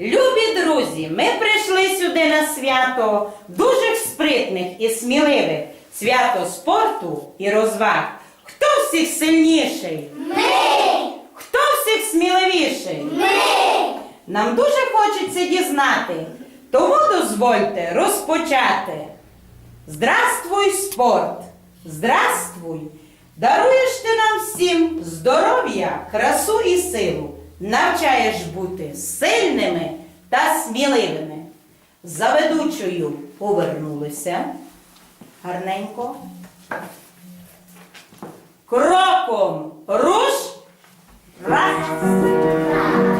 Любі друзі, ми прийшли сюди на свято дуже спритних і сміливих. Свято спорту і розваг. Хто всіх сильніший? Ми! Хто всіх сміливіший? Ми! Нам дуже хочеться дізнати, тому дозвольте розпочати. Здравствуй, спорт! Здравствуй! Даруєш ти нам всім здоров'я, красу і силу, навчаєш бути сильними та сміливими. За ведучою повернулися гарненько. Кроком руш. Раз.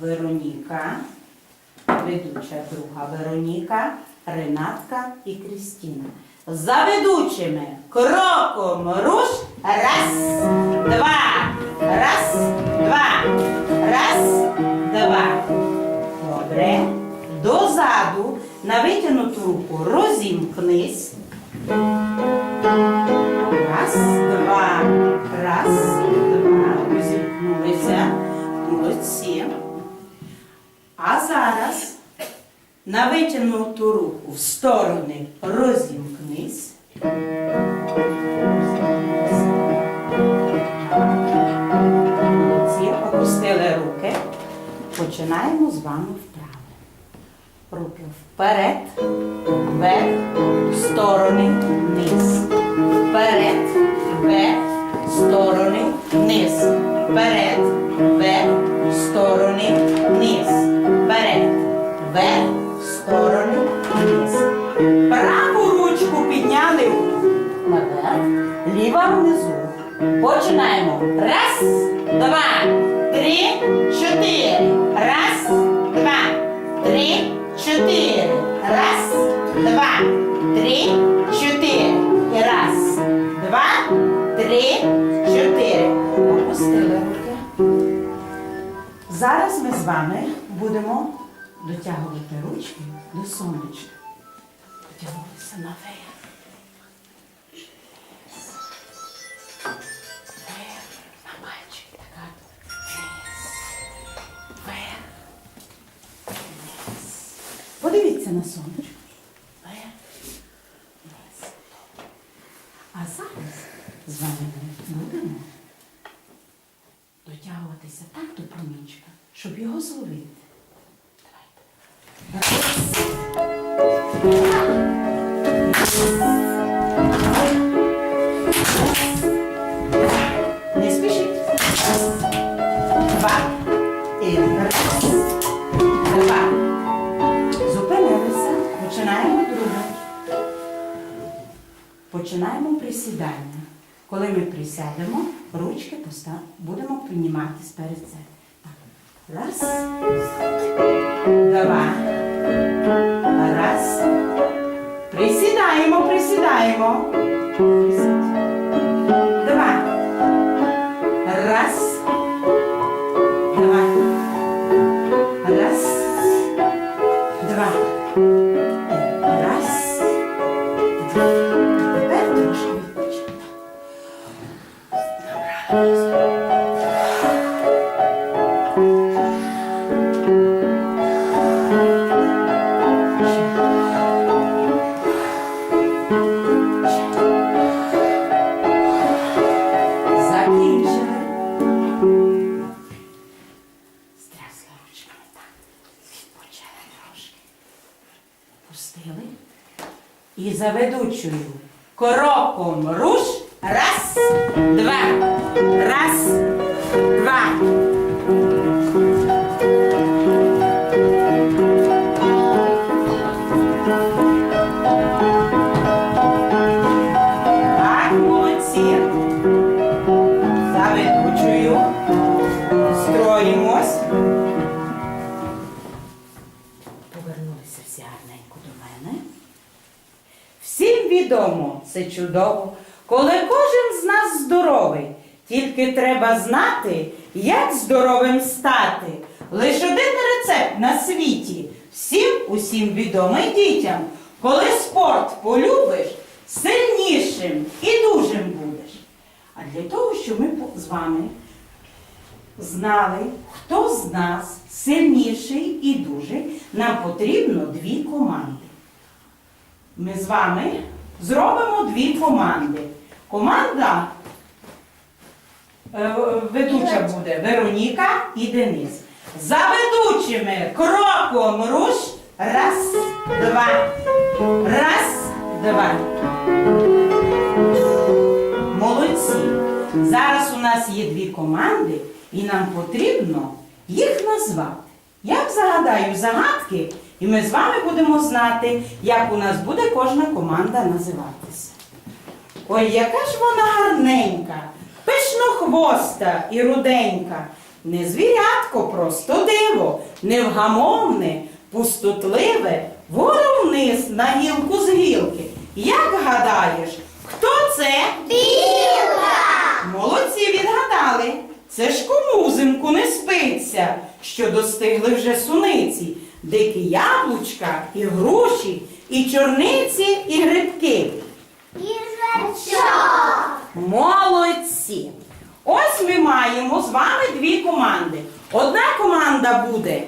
Вероніка, ведуча друга Вероніка, Ренатка і Крістіна. За ведучими кроком руш. Раз, два, раз, два, раз, два. Добре. Дозаду на витягнуту руку розімкнись. Раз, два, раз, на витягнуту руку в сторони розімкнись. Молодці. Опустили руки. Починаємо з вами вправо. Руки вперед, вверх, в сторони, вниз. Вперед, вверх, в сторони, вниз. Вперед, Раз, два, три, чотири. Раз, два, три, чотири. Раз, два, три, чотири. Раз, два, три, чотири. Опустили руки. Зараз ми з вами будемо дотягувати ручки до сонечка. Потягнулися наверх. Вверх. Подивіться на Починаємо присідання. Коли ми присядемо, ручки будемо підніматись перед себе. Раз. Два. Раз. Присідаємо, присідаємо. Присідь. За ведучою кроком руш. Раз, два. Раз, відомо, це чудово, коли кожен з нас здоровий. Тільки треба знати, як здоровим стати. Лиш один рецепт на світі. Всім усім відомий дітям. Коли спорт полюбиш, сильнішим і дужим будеш. А для того, щоб ми з вами знали, хто з нас сильніший і дужий, нам потрібно дві команди. Ми з вами зробимо дві команди. Команда е, ведуча буде Вероніка і Денис. За ведучими кроком руш. Раз, два. Раз, два. Молодці. Зараз у нас є дві команди, і нам потрібно їх назвати. Я загадаю загадки, і ми з вами будемо знати, як у нас буде кожна команда називатися. Ой, яка ж вона гарненька, пишнохвоста і руденька. Не звірятко, просто диво, невгамовне, пустотливе, вгору вниз на гілку з гілки. Як гадаєш, хто це? Біла! Молодці відгадали. Це ж кому взимку не спиться, що достигли вже суниці, дикі яблучка, і груші, і чорниці, і грибки. Їжачок! Молодці! Ось ми маємо з вами дві команди. Одна команда буде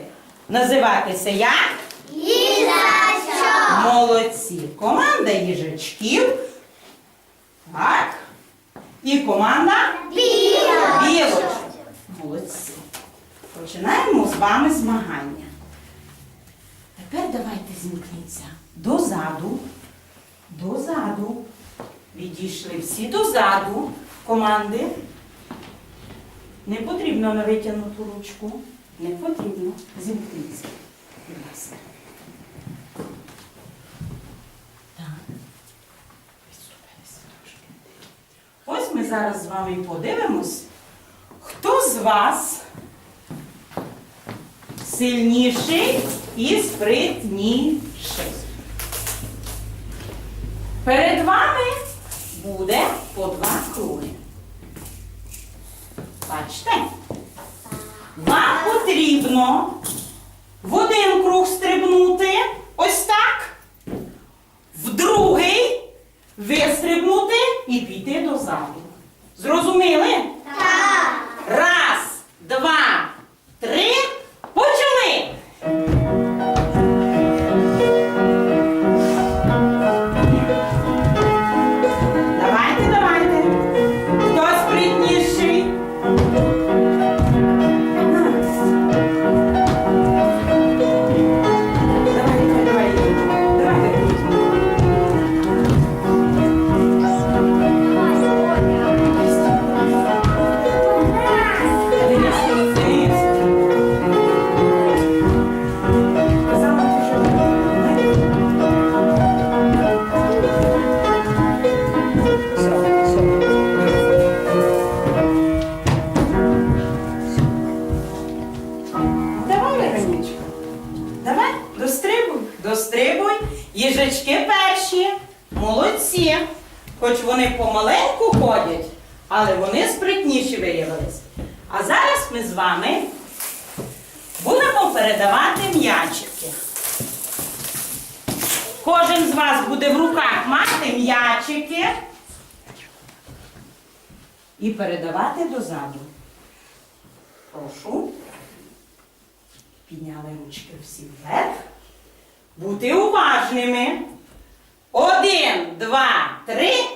називатися як Їжачок! Молодці. Команда їжачків. Так. І команда Біла! білочок. Молодці. Починаємо з вами змагання. Тепер давайте зімкніться дозаду. Дозаду. Відійшли всі дозаду команди. Не потрібно на витягнуту ручку. Не потрібно. Зімкніться. Будь ласка. Так. Відступилися трошки. Ось ми зараз з вами подивимось, хто з вас сильніший і спритніший. Перед вами буде по два круги. Бачите? Вам потрібно в один круг стрибнути, ось так, в другий вистрибнути і піти до залу. Зрозуміли? Так. Раз, два, Хоч вони помаленьку ходять, але вони спритніші виявились. А зараз ми з вами будемо передавати м'ячики. Кожен з вас буде в руках мати м'ячики і передавати дозаду. Прошу. Підняли ручки всі вверх. Бути уважними. Один, два, три.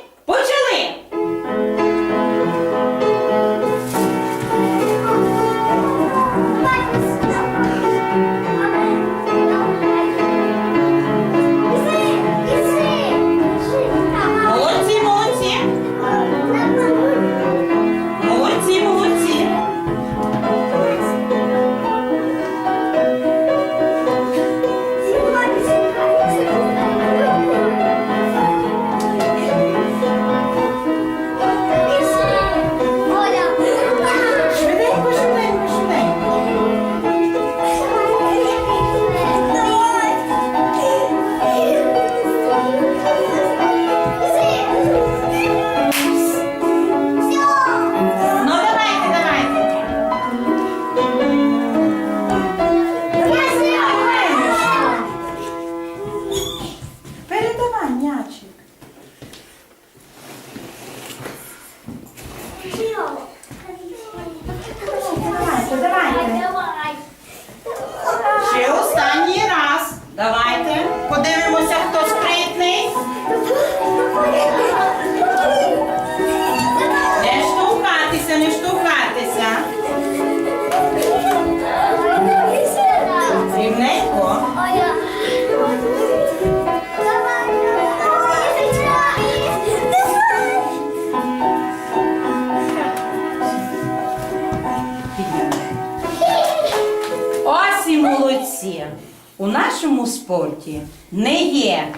Нашому спорті не є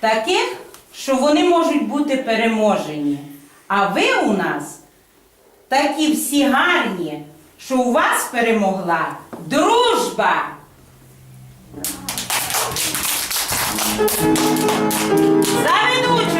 таких, що вони можуть бути переможені. А ви у нас такі всі гарні, що у вас перемогла дружба. За ведучою